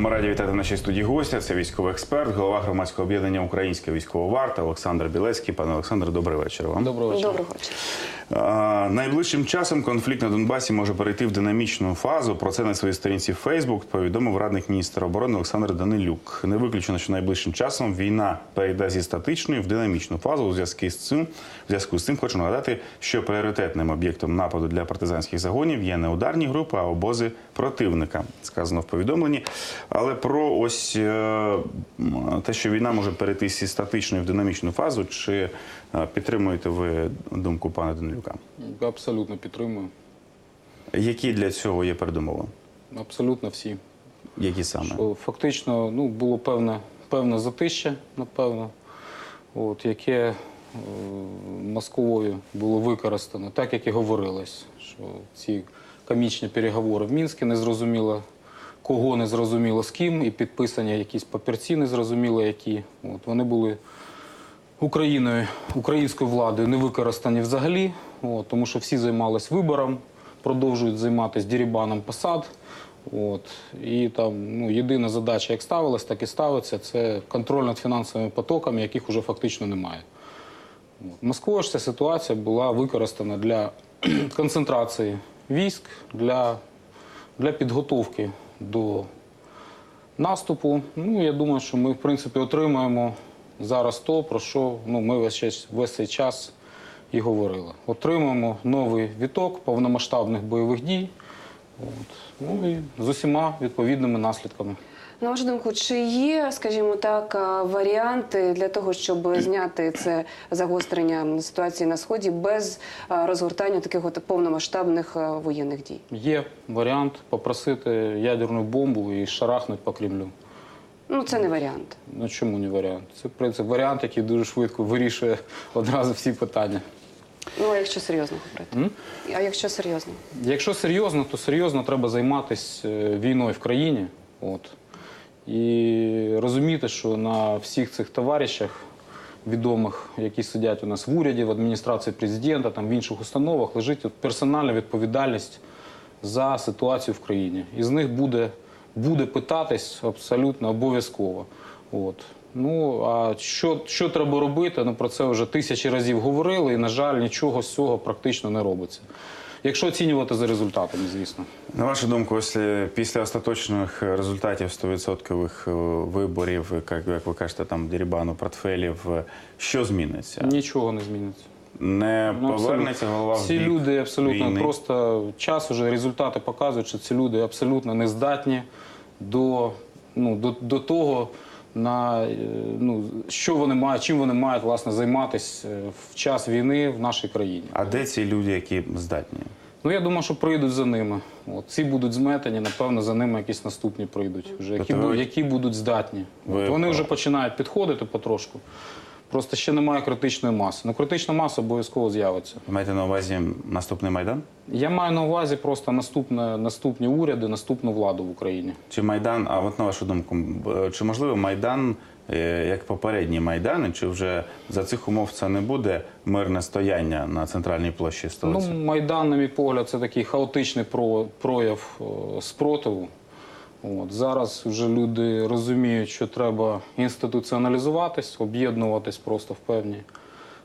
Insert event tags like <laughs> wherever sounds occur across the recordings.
Ми раді вітати в нашій студії гостя. Це військовий експерт, голова громадського об'єднання Українська військова варта Олександр Білецький. Пане Олександр, добрий вечір вам. Доброго вечора. Доброго вечора. А, Найближчим часом конфлікт на Донбасі може перейти в динамічну фазу. Про це на своїй сторінці Facebook повідомив радник міністра оборони Олександр Данилюк. Не виключено, що найближчим часом війна перейде зі статичної в динамічну фазу. У зв'язку з цим, в зв'язку з цим хочу нагадати, що пріоритетним об'єктом нападу для партизанських загонів є не ударні групи, а обози противника. Сказано в повідомленні. Але про ось е, те, що війна може перейти зі статичної в динамічну фазу, чи е, підтримуєте ви думку пана Данилюка? Абсолютно підтримую. Які для цього є передумови? Абсолютно всі. Які саме? Що фактично ну, було певне, певне затище, напевно, от, яке е, Москвою було використано, так як і говорилось, що ці комічні переговори в Мінську не зрозуміло, кого не зрозуміло з ким, і підписані якісь папірці не зрозуміло які. От, вони були Україною, українською владою не використані взагалі, от, тому що всі займалися вибором, продовжують займатися дірібаном посад. От, і там ну, єдина задача, як ставилась, так і ставиться, це контроль над фінансовими потоками, яких вже фактично немає. От. Москвою ж ця ситуація була використана для концентрації військ, для, для підготовки до наступу. Ну, я думаю, що ми, в принципі, отримаємо зараз то, про що ну, ми весь, весь цей час і говорили. Отримаємо новий віток повномасштабних бойових дій. От. Ну і з усіма відповідними наслідками. На вашу думку, чи є, скажімо так, варіанти для того, щоб зняти це загострення ситуації на сході без розгортання таких от повномасштабних воєнних дій? Є варіант попросити ядерну бомбу і шарахнути по Кремлю. Ну це не варіант. Ну чому не варіант? Це в принципі варіант, який дуже швидко вирішує <laughs> одразу всі питання. Ну а якщо серйозно говорити? А якщо серйозно? Якщо серйозно, то серйозно треба займатися е, війною в країні. От. І розуміти, що на всіх цих товаришах відомих, які сидять у нас в уряді, в адміністрації президента, там в інших установах, лежить персональна відповідальність за ситуацію в країні. І з них буде, буде питатись абсолютно обов'язково. От. Ну, а що, що треба робити? Ну, про це вже тисячі разів говорили, і, на жаль, нічого з цього практично не робиться. Якщо оцінювати за результатами, звісно. На вашу думку, ось е, після остаточних результатів 100% е, виборів, як, як ви кажете, там дерибану портфелів, е, що зміниться? Нічого не зміниться. Не Ну, повернеться голова в Ці бік люди абсолютно війни? просто час уже результати показують, що ці люди абсолютно не здатні до, ну, до, до того, на е, ну, що вони мають, чим вони мають власне займатися е, в час війни в нашій країні. А де ці люди, які здатні? Ну я думаю, що прийдуть за ними. От ці будуть зметені, напевно, за ними якісь наступні прийдуть, вже які, Тобто ви- які будуть здатні. Ви- От вони вже починають підходити потрошку. Просто ще немає критичної маси. Ну, критична маса обов'язково з'явиться. Ви маєте на увазі наступний майдан? Я маю на увазі просто наступне, наступні уряди, наступну владу в Україні. Чи майдан? А от на вашу думку, чи можливо майдан, е, як попередні майдани, чи вже за цих умов це не буде мирне стояння на центральній площі столиці? Ну, Майдан, на мій погляд, це такий хаотичний про- прояв е, спротиву. От. Зараз вже люди розуміють, що треба інституціоналізуватись, об'єднуватись просто в певні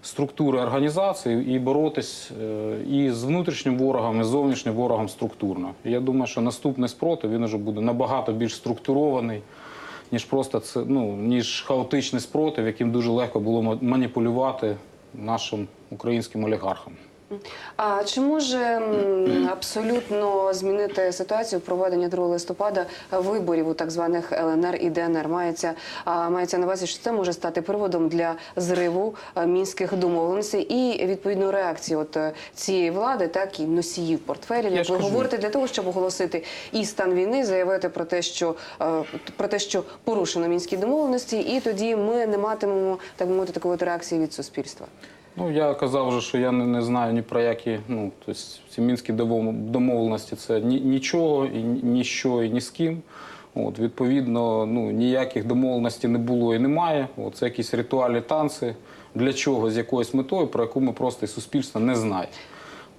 структури організації і боротись е, і з внутрішнім ворогом, і з зовнішнім ворогом структурно. Я думаю, що наступний спротив він вже буде набагато більш структурований, ніж просто це, ну, ніж хаотичний спротив, яким дуже легко було маніпулювати нашим українським олігархам. А чи може абсолютно змінити ситуацію проведення 2 листопада виборів у так званих ЛНР і ДНР? Мається, мається на увазі, що це може стати приводом для зриву мінських домовленостей і відповідно реакції от е, цієї влади, так і носіїв портфелів, як ви говорите, для того, щоб оголосити і стан війни, заявити про те, що е, про те, що порушено мінські домовленості, і тоді ми не матимемо так би мовити такої реакції від суспільства. Ну, я казав вже, що я не, не знаю ні про які, ну, тобто ці мінські домовленості це ні, нічого, і ні- ніщо, і ні з ким. От, відповідно, ну, ніяких домовленостей не було і немає. От, це якісь ритуальні танці. Для чого, з якоюсь метою, про яку ми просто і суспільство не знає.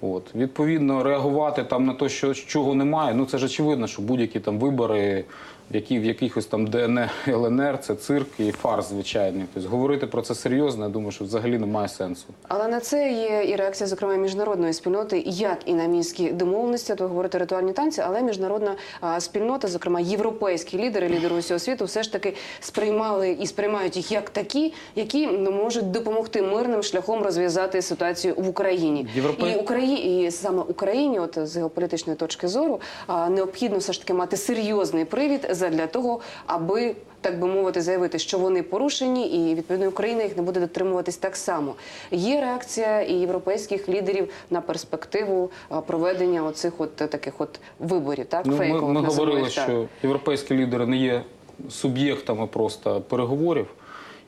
От. Відповідно, реагувати там на те, що чого немає, ну це ж очевидно, що будь-які там вибори, які, в якихось там ДНР, ЛНР, це цирк і фарс звичайний. Тобто говорити про це серйозно, я думаю, що взагалі немає сенсу. Але на це є і реакція, зокрема, міжнародної спільноти, як і на мінські домовленості. То ви говорите ритуальні танці, але міжнародна а, спільнота, зокрема європейські лідери, лідери усього світу, все ж таки сприймали і сприймають їх як такі, які ну, можуть допомогти мирним шляхом розв'язати ситуацію в Україні. Європей- І Україні, і саме Україні, от з геополітичної точки зору, а, необхідно все ж таки мати серйозний привід задля того, аби так би мовити, заявити, що вони порушені, і відповідно Україна їх не буде дотримуватись так само. Є реакція і європейських лідерів на перспективу проведення оцих от таких от виборів, так Ну, ми, фейкових ми називаємо говорили, так. що європейські лідери не є суб'єктами просто переговорів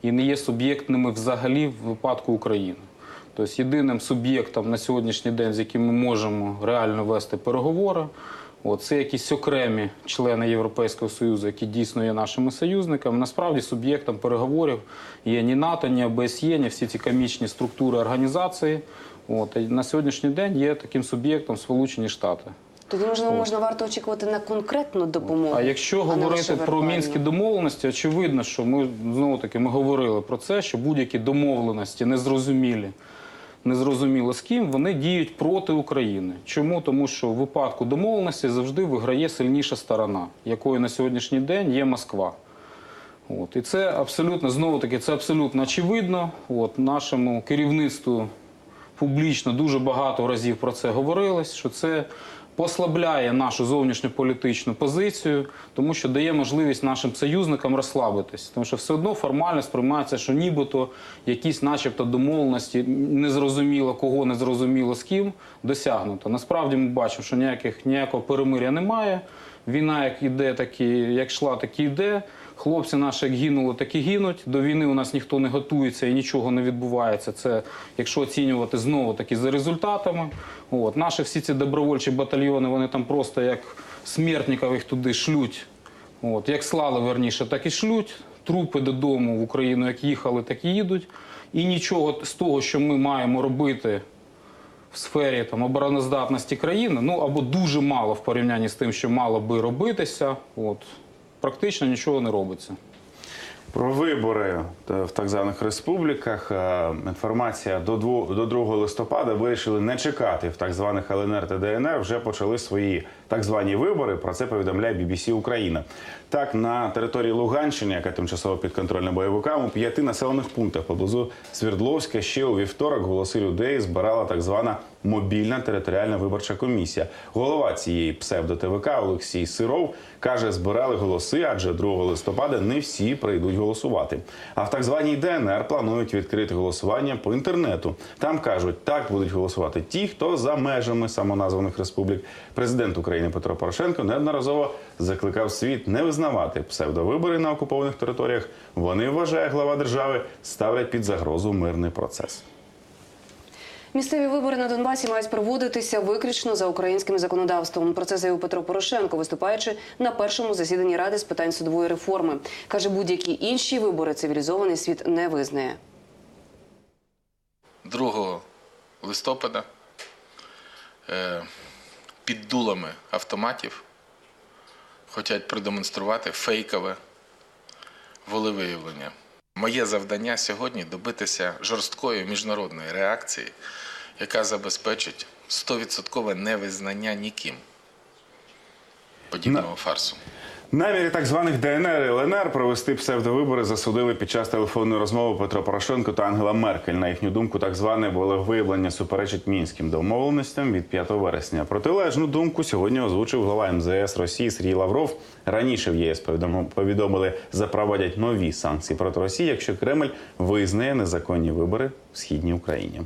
і не є суб'єктними взагалі в випадку України. Тобто єдиним суб'єктом на сьогоднішній день, з яким ми можемо реально вести переговори, от, це якісь окремі члени Європейського Союзу, які дійсно є нашими союзниками. Насправді суб'єктом переговорів є ні НАТО, ні ОБСЄ, ні всі ці комічні структури організації. От, і на сьогоднішній день є таким суб'єктом Сполучені Штати. Тоді можливо можна варто очікувати на конкретну допомогу. А якщо не говорити про мінські домовленості, очевидно, що ми знову таки ми говорили про це, що будь-які домовленості незрозумілі, незрозуміло з ким, вони діють проти України. Чому? Тому що в випадку домовленості завжди виграє сильніша сторона, якою на сьогоднішній день є Москва. От. І це абсолютно, знову таки, це абсолютно очевидно. От, нашому керівництву публічно дуже багато разів про це говорилось, що це послабляє нашу зовнішньополітичну позицію, тому що дає можливість нашим союзникам розслабитись. Тому що все одно формально сприймається, що нібито якісь, начебто, домовленості незрозуміло кого, незрозуміло з ким досягнуто. Насправді ми бачимо, що ніяких ніякого перемиря немає. Війна як іде, так і як йшла, так і йде. Хлопці наші як гинули, так і гинуть. До війни у нас ніхто не готується і нічого не відбувається. Це якщо оцінювати знову таки за результатами. От наші всі ці добровольчі батальйони, вони там просто як смертників їх туди шлють. От як слали верніше, так і шлють. Трупи додому в Україну, як їхали, так і їдуть. І нічого з того, що ми маємо робити в сфері там обороноздатності країни, ну або дуже мало в порівнянні з тим, що мало би робитися. От практично нічого не робиться. Про вибори е, в так званих республіках е, інформація до дву- до 2 листопада вирішили не чекати в так званих ЛНР та ДНР. Вже почали свої так звані вибори. Про це повідомляє BBC Україна. Так, на території Луганщини, яка тимчасово підконтрольна бойовикам, у п'яти населених пунктах поблизу Свердловська ще у вівторок голоси людей збирала так звана мобільна територіальна виборча комісія. Голова цієї псевдо-ТВК Олексій Сиров каже, збирали голоси, адже 2 листопада не всі прийдуть голосувати. А в так званій ДНР планують відкрити голосування по інтернету. Там кажуть, так будуть голосувати ті, хто за межами самоназваних республік. Президент України Петро Порошенко неодноразово закликав світ не визнавати псевдовибори на окупованих територіях. Вони вважає глава держави ставлять під загрозу мирний процес. Місцеві вибори на Донбасі мають проводитися виключно за українським законодавством. Про це заявив Петро Порошенко, виступаючи на першому засіданні ради з питань судової реформи. каже, будь-які інші вибори цивілізований світ не визнає. 2 листопада е, під дулами автоматів хочуть продемонструвати фейкове волевиявлення. Моє завдання сьогодні добитися жорсткої міжнародної реакції, яка забезпечить 100% невизнання ніким подібного фарсу. Наміри так званих ДНР і ЛНР провести псевдовибори засудили під час телефонної розмови Петро Порошенко та Ангела Меркель. На їхню думку, так зване волевиявлення суперечить мінським домовленостям від 5 вересня. Протилежну думку сьогодні озвучив глава МЗС Росії Сергій Лавров. Раніше в ЄС повідомили, запровадять нові санкції проти Росії, якщо Кремль визнає незаконні вибори в східній Україні.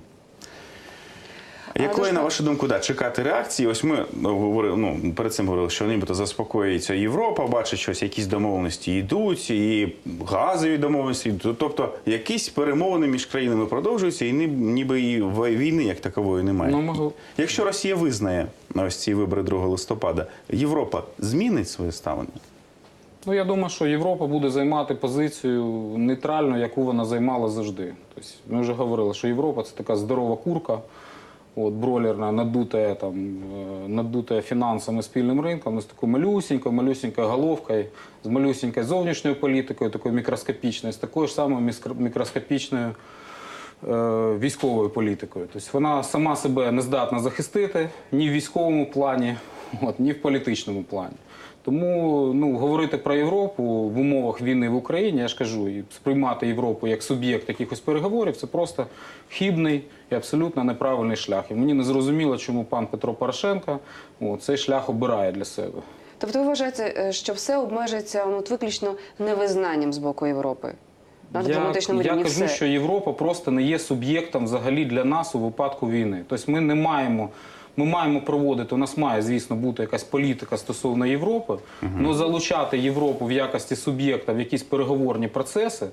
Якої, на вашу думку, да, чекати реакції? Ось ми ну, говорили, ну перед цим говорили, що нібито заспокоїться Європа, бачить щось, якісь домовленості йдуть, і газові домовленості. йдуть. Тобто якісь перемовини між країнами продовжуються, і ніби і війни як такової немає. Ну, можу- Якщо Росія визнає ось ці вибори 2 листопада, Європа змінить своє ставлення? Ну я думаю, що Європа буде займати позицію нейтральну, яку вона займала завжди. Тобто, ми вже говорили, що Європа це така здорова курка. От, бройлерна, надутая, там, э, надутая фінансами спільним ринком, з такою малюсенькою, малюсінькою головкою, з малюсінькою зовнішньою політикою, такою мікроскопічною, з такою ж самою мікроскопічною е, військовою політикою. Тобто вона сама себе не здатна захистити ні в військовому плані, от, ні в політичному плані. Тому ну, говорити про Європу в умовах війни в Україні, я ж кажу, і сприймати Європу як суб'єкт якихось переговорів це просто хибний і абсолютно неправильний шлях. І мені не зрозуміло, чому пан Петро Порошенко от, цей шлях обирає для себе. Тобто ви вважаєте, е, що все обмежується ну, виключно невизнанням з боку Європи? На Я, дипломатичному я рівні кажу, все. що Європа просто не є суб'єктом взагалі для нас у випадку війни. Тобто ми не маємо. Ми маємо проводити, у нас має, звісно, бути якась політика стосовно Європи, але залучати Європу в якості суб'єкта в якісь переговорні процеси,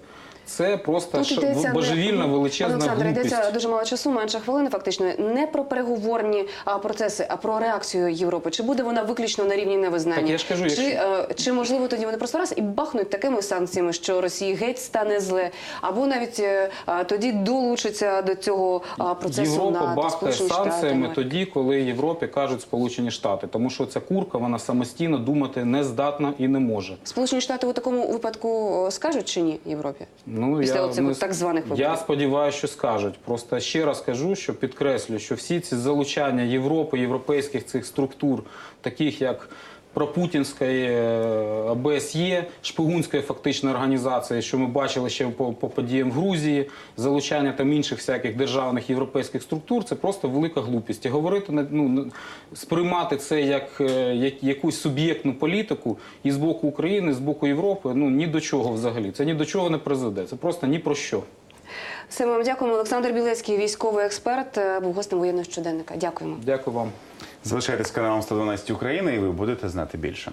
це просто ш- йдеться божевільна величезна Олександре, глупість. йдеться дуже мало часу, менше хвилини. Фактично не про переговорні а, процеси, а про реакцію Європи. Чи буде вона виключно на рівні невизнання? Так я ж кажу, чи, якщо- е, чи можливо тоді вони просто раз і бахнуть такими санкціями, що Росії геть стане зле, або навіть е, а, тоді долучиться до цього а, процесу Європа НАТО, бахкає санкціями Штати. тоді, коли Європі кажуть Сполучені Штати, тому що ця курка вона самостійно думати не здатна і не може. Сполучені Штати у такому випадку скажуть чи ні Європі? Ну Після я оцих ми- так званих Я сподіваюся, що скажуть. Просто ще раз кажу, що підкреслю, що всі ці залучання Європи, європейських цих структур, таких як пропутінської е, ОБСЄ, шпигунської фактично організації, що ми бачили ще по, по подіям в Грузії, залучання там інших всяких державних європейських структур, це просто велика глупість. І говорити ну, сприймати це як, е, як якусь суб'єктну політику і з боку України, і з боку Європи, ну ні до чого взагалі. Це ні до чого не призведе. Це просто ні про що. Все, ми вам дякуємо. Олександр Білецький, військовий експерт, е, був гостем воєнного щоденника. Дякуємо. Дякую вам. Залишайтесь з каналом 112 України, і ви будете знати більше.